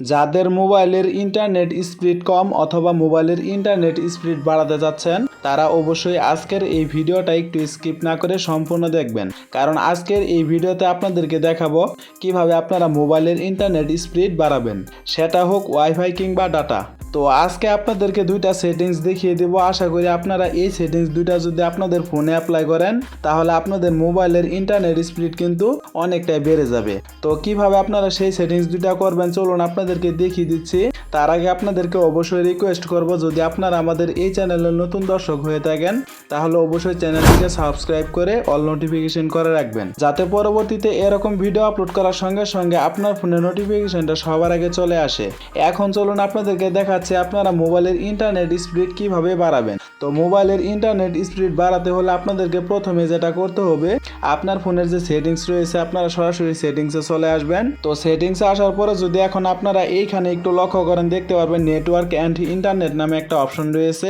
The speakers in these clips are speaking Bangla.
যাদের মোবাইলের ইন্টারনেট স্পিড কম অথবা মোবাইলের ইন্টারনেট স্পিড বাড়াতে যাচ্ছেন তারা অবশ্যই আজকের এই ভিডিওটা একটু স্কিপ না করে সম্পূর্ণ দেখবেন। কারণ আজকের এই ভিডিওতে আপনাদেরকে দেখাবো কীভাবে আপনারা মোবাইলের ইন্টারনেট স্পিড বাড়াবেন। সেটা হোক ওয়াইফাই কিংবা ডাটা তো আজকে আপনাদেরকে দুইটা সেটিংস দেখিয়ে দেব। আশা করি আপনারা এই সেটিংস দুইটা যদি আপনাদের ফোনে অ্যাপ্লাই করেন, তাহলে আপনাদের মোবাইলের ইন্টারনেট স্পিড কিন্তু অনেকটাই বেড়ে যাবে। তো কীভাবে আপনারা সেই সেটিংস দুইটা করবেন, চলুন আপনাদেরকে দেখিয়ে দিচ্ছি। তার আগে আপনাদেরকে অবশ্যই রিকোয়েস্ট করব, যদি আপনারা আমাদের এই চ্যানেলের নতুন দর্শক হয়ে থাকেন, তাহলে অবশ্যই চ্যানেলটিকে সাবস্ক্রাইব করে অল নোটিফিকেশন করে রাখবেন। যাতে পরবর্তীতে এরকম ভিডিও আপলোড করার সঙ্গে সঙ্গে আপনার ফোনে নোটিফিকেশনটা সবার আগে চলে আসে। এখন চলুন আপনাদেরকে দেখাচ্ছি আপনারা মোবাইলের ইন্টারনেট স্পিড কীভাবে বাড়াবেন। তো মোবাইলের ইন্টারনেট স্পিড বাড়াতে হলে আপনাদেরকে প্রথমে যেটা করতে হবে, আপনার ফোনের যে সেটিংস রয়েছে, আপনারা সরাসরি সেটিংসে চলে আসবেন। তো সেটিংসে আসার পরে যদি এখন আপনারা এইখানে একটু লক্ষ্য করেন দেখতে পারবেন নেটওয়ার্ক অ্যান্ড ইন্টারনেট নামে একটা অপশন রয়েছে।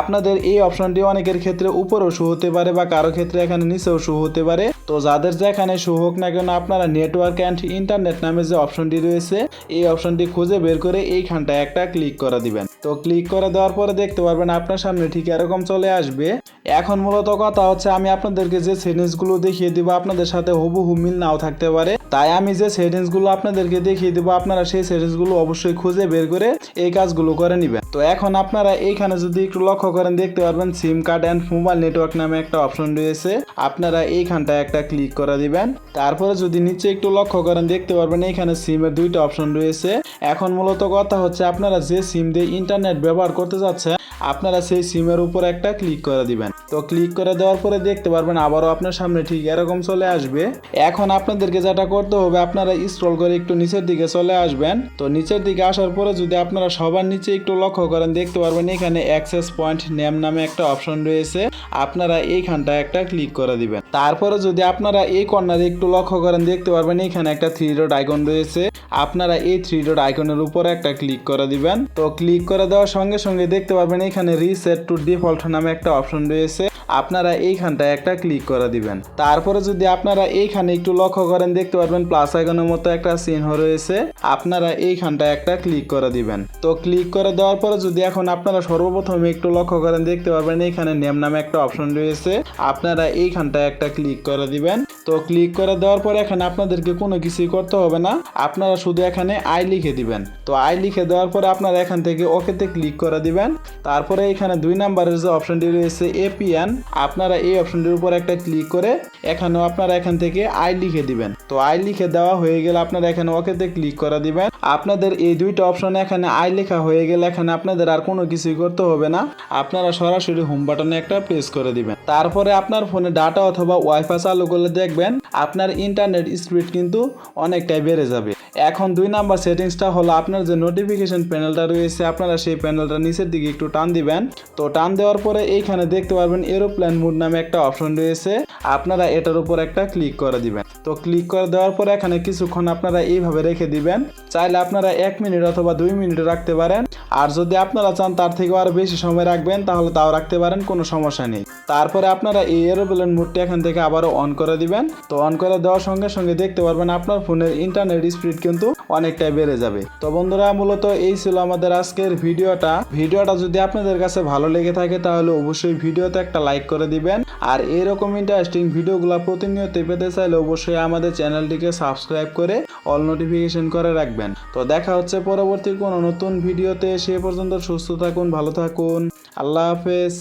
আপনাদের এই অপশনটি অনেকের ক্ষেত্রে উপরেও শু হতে পারে বা কারও ক্ষেত্রে এখানে নিচেও শু হতে পারে। তো যাদের যেখানে শু হোক না কেন, আপনারা নেটওয়ার্ক অ্যান্ড ইন্টারনেট নামে যে অপশনটি রয়েছে, এই অপশনটি খুঁজে বের করে এইখানটায় একটা ক্লিক করা দিবেন। তো ক্লিক করে দেওয়ার পরে দেখতে পারবেন আপনার সামনে ঠিক এরকম চলে আসবে। এখন মূলত কথা হচ্ছে আমি আপনাদেরকে যে সেটিংসগুলো দেখিয়ে দিব আপনাদের সাথে হুবহু মিল নাও থাকতে পারে। তাই আমি যে সেটিংসগুলো আপনাদেরকে দেখিয়ে দিব আপনারা সেই সেটিংসগুলো অবশ্যই খুঁজে বের করে এই কাজগুলো করে নেবেন। তো এখন আপনারা এইখানে যদি একটু লক্ষ্য করেন দেখতে পারবেন SIM card and mobile network নামে একটা অপশন রয়েছে। আপনারা এইখানটায় একটা ক্লিক করে দিবেন। তারপরে যদি নিচে একটু লক্ষ্য করেন দেখতে পারবেন এইখানে সিমের দুইটা অপশন রয়েছে। এখন মূলত কথা হচ্ছে আপনারা যে সিম দিয়ে ইন্টারনেট ব্যবহার করতে যাচ্ছেন, আপনারা সেই সিমের উপর একটা ক্লিক করে দিবেন। তো ক্লিক করে দেওয়ার পরে দেখতে পারবেন আবারও আপনার সামনে ঠিক এরকম চলে আসবে। এখন আপনাদেরকে যেটা করতে হবে, আপনারা স্ক্রল করে একটু নিচের দিকে চলে আসবেন। তো নিচের দিকে আসার পরে যদি আপনারা সবার নিচে একটু লক্ষ্য করেন, দেখতে পারবেন এখানে অ্যাক্সেস পয়েন্ট নেম নামে একটা অপশন রয়েছে। আপনারা এইখানটায় একটা ক্লিক করে দিবেন। তারপরে যদি আপনারা এই কর্নারে একটু লক্ষ্য করেন, দেখতে পারবেন এখানে একটা থ্রি ডট আইকন রয়েছে। আপনারা এই থ্রি ডট আইকনের উপর একটা ক্লিক করে দিবেন। তো ক্লিক করে দেওয়ার সঙ্গে সঙ্গে দেখতে পাবেন এখানে রিসেট টু ডিফল্ট নামে একটা অপশন রয়েছে। আপনারা এইখানটায় একটা ক্লিক করে দিবেন। তারপরে যদি আপনারা এইখানে একটু লক্ষ্য করেন, দেখতে পারবেন প্লাস আইকনের মতো একটা চিহ্ন রয়েছে। আপনারা এইখানটায় একটা ক্লিক করে দিবেন। তো ক্লিক করে দেওয়ার পরে যদি এখন আপনারা সর্বপ্রথমে একটু লক্ষ্য করেন, দেখতে পারবেন এইখানে নেম নামে একটা অপশন রয়েছে। আপনারা এইখানটায় একটা ক্লিক করে দিবেন। তো ক্লিক করে দেওয়ার পরে এখানে আপনাদেরকে কোনো কিছুই করতে হবে না। আপনারা শুধু এখানে আই লিখে দিবেন। তো আই লিখে দেওয়ার পরে আপনারা এখান থেকে ওকেতে ক্লিক করে দিবেন। তারপরে এখানে দুই নাম্বারের যে অপশনটি রয়েছে এপিএন আপনারা এই অপশনটির উপর একটা ক্লিক করে এখানেও আপনারা এখান থেকে আই লিখে দিবেন। তো আই লিখে দেওয়া হয়ে গেলে আপনারা এখানে ওকেতে ক্লিক করে দিবেন। আপনাদের এই দুইটা অপশন এখানে আই লেখা হয়ে গেলে এখানে আপনাদের আর কোনো কিছুই করতে হবে না। আপনারা সরাসরি হোম বাটনে একটা প্রেস করে দিবেন। তারপরে আপনার ফোনে ডাটা অথবা ওয়াইফাই চালু করলে দেখবেন আপনার ইন্টারনেট স্পিড কিন্তু অনেকটাই বেড়ে যাবে। এখন দুই নাম্বার সেটিংসটা হলো আপনার যে নোটিফিকেশন প্যানেলটা রয়েছে, আপনারা সেই প্যানেলটা নিচের দিকে একটু টান দিবেন। তো টান দেওয়ার পরে এইখানে দেখতে পারবেন এরোপ্লেন মুড নামে একটা অপশন রয়েছে। আপনারা এটার উপর একটা ক্লিক করে দিবেন। তো ক্লিক করে দেওয়ার পরে এখানে কিছুক্ষণ আপনারা এইভাবে রেখে দিবেন। চাইলে আপনারা এক মিনিট অথবা দুই মিনিট রাখতে পারেন। আর যদি আপনারা চান তার থেকে আরও বেশি সময় রাখবেন, তাহলে তাও রাখতে পারেন, কোনো সমস্যা নেই। তারপরে আপনারা এই এরোপ্লেন মুডটি এখান থেকে আবারও অন করে দিবেন। তো অন করে দেওয়ার সঙ্গে সঙ্গে দেখতে পারবেন আপনার ফোনের ইন্টারনেট স্পিড কিন্তু অনেকটাই বেড়ে যাবে। তো বন্ধুরা, মূলত এই ছিল আমাদের আজকের ভিডিওটা। ভিডিওটা যদি আপনাদের কাছে ভালো লেগে থাকে তাহলে অবশ্যই ভিডিওতে একটা লাইক করে দিবেন। আর এরকম ইন্টারেস্টিং ভিডিওগুলো প্রতিনিয়ত পেতে চাইলে অবশ্যই আমাদের চ্যানেলটিকে সাবস্ক্রাইব করে অল নোটিফিকেশন করে রাখবেন। তো দেখা হচ্ছে পরবর্তী কোনো নতুন ভিডিওতে, সে পর্যন্ত সুস্থ থাকুন, ভালো থাকুন। আল্লাহ হাফেজ।